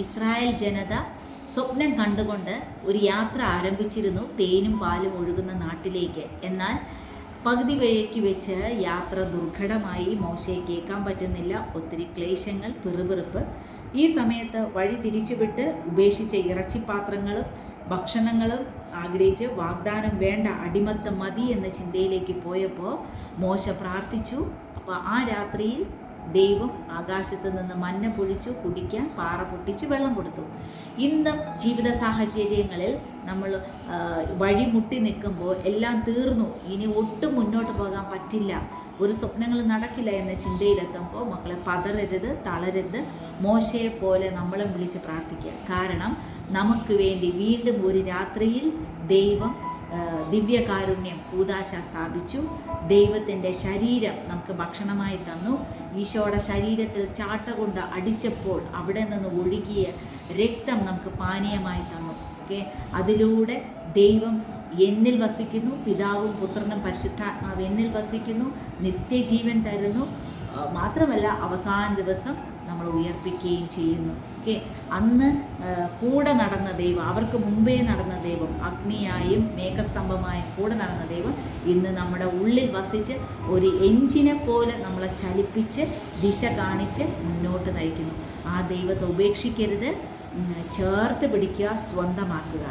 Israel ജനത സ്വപ്നം കണ്ടുകൊണ്ട് ഒരു യാത്ര ആരംഭിച്ചിരുന്നു തേനും പാലും ഒഴുകുന്ന നാട്ടിലേക്ക്. എന്നാൽ പകുതി വഴിക്ക് വെച്ച് യാത്ര ദുർഘടമായി. മോശയെ കേൾക്കാൻ പറ്റുന്നില്ല. ഒത്തിരി ക്ലേശങ്ങൾ പിറുപിറുപ്പ്. ഈ സമയത്ത് വഴി തിരിച്ചുവിട്ട് ഉപേക്ഷിച്ച ഇറച്ചിപ്പാത്രങ്ങളും ഭക്ഷണങ്ങളും ആഗ്രഹിച്ച് വാഗ്ദാനം വേണ്ട അടിമത്തം മതി എന്ന ചിന്തയിലേക്ക് പോയപ്പോൾ മോശ പ്രാർത്ഥിച്ചു. അപ്പോൾ ആ രാത്രിയിൽ ദൈവം ആകാശത്ത് നിന്ന് മഞ്ഞ പൊഴിച്ചു കുടിക്കാൻ പാറ പൊട്ടിച്ച് വെള്ളം കൊടുത്തു. ഇന്നും ജീവിത സാഹചര്യങ്ങളിൽ നമ്മൾ വഴിമുട്ടി നിൽക്കുമ്പോൾ എല്ലാം തീർന്നു. ഇനി ഒട്ടും മുന്നോട്ട് പോകാൻ പറ്റില്ല. ഒരു സ്വപ്നങ്ങൾ നടക്കില്ല എന്ന ചിന്തയിലെത്തുമ്പോൾ മക്കളെ പതറരുത് തളരരുത്. മോശയെ പോലെ നമ്മളും വിളിച്ച് പ്രാർത്ഥിക്കുക. കാരണം നമുക്ക് വേണ്ടി വീണ്ടും ഒരു രാത്രിയിൽ ദൈവം ദിവ്യകാരുണ്യം കൂതാശ സ്ഥാപിച്ചു. ദൈവത്തിന്റെ ശരീരം നമുക്ക് ഭക്ഷണമായി തന്നു. ഈശോയുടെ ശരീരത്തിൽ ചാട്ട കൊണ്ട് അടിച്ചപ്പോൾ അവിടെ നിന്ന് ഒഴുകിയ രക്തം നമുക്ക് പാനീയമായി തന്നു. ഓക്കെ? അതിലൂടെ ദൈവം എന്നിൽ വസിക്കുന്നു. പിതാവും പുത്രനും പരിശുദ്ധാത്മാവ് എന്നിൽ വസിക്കുന്നു. നിത്യജീവൻ തരുന്നു. മാത്രമല്ല അവസാന ദിവസം നമ്മൾ ഉയർപ്പിക്കുകയും ചെയ്യുന്നു. ഓക്കെ? അന്ന് കൂടെ നടന്ന ദൈവം അവർക്ക് മുമ്പേ നടന്ന ദൈവം അഗ്നിയായും മേഘസ്തംഭമായും കൂടെ നടന്ന ദൈവം ഇന്ന് നമ്മുടെ ഉള്ളിൽ വസിച്ച് ഒരു എഞ്ചിനെ പോലെ നമ്മളെ ചലിപ്പിച്ച് ദിശ കാണിച്ച് മുന്നോട്ട് നയിക്കുന്നു. ആ ദൈവത്തെ ഉപേക്ഷിക്കരുത്. ചേർത്ത് പിടിക്കുക സ്വന്തമാക്കുക.